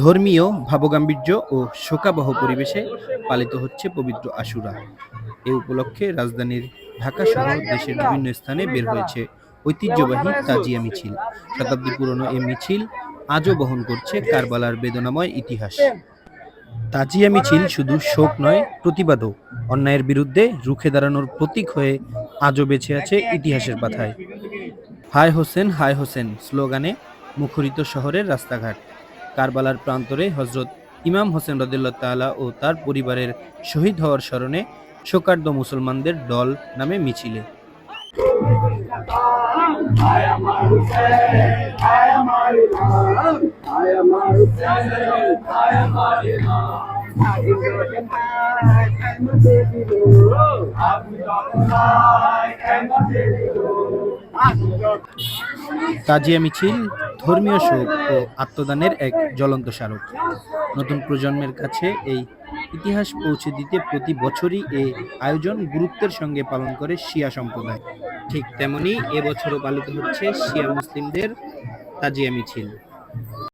ধর্মীয় ভাবগাম্ভীর্য ও শোকাবহ পরিবেশে পালিত হচ্ছে পবিত্র আশুরা। এ উপলক্ষে রাজধানীর ঢাকা সহ দেশের বিভিন্ন স্থানে বের হয়েছে ঐতিহ্যবাহী তাজিয়া মিছিল। শতাব্দী পুরনো এ মিছিল আজও বহন করছে কারবালার বেদনাময় ইতিহাস। তাজিয়া মিছিল শুধু শোক নয়, প্রতিবাদও। অন্যায়ের বিরুদ্ধে রুখে দাঁড়ানোর প্রতীক হয়ে আজও বেঁচে আছে ইতিহাসের পাথায় হায় হোসেন হায় হোসেন, স্লোগানে মুখরিত শহরের রাস্তাঘাট। কারবালার প্রান্তরে হজরত ইমাম হোসেন রদুল্লাহ তাআলা ও তার পরিবারের শহীদ হওয়ার স্মরণে শোকার্দ মুসলমানদের দল নামে মিছিলে। তাজিয়া মিছিল ধর্মীয় শোক ও আত্মদানের এক জ্বলন্ত স্মারক। নতুন প্রজন্মের কাছে এই ইতিহাস পৌঁছে দিতে প্রতি বছরই এই আয়োজন গুরুত্বের সঙ্গে পালন করে শিয়া সম্প্রদায়। ঠিক তেমনি এবছরও পালিত হচ্ছে শিয়া মুসলিমদের তাজিয়া মিছিল।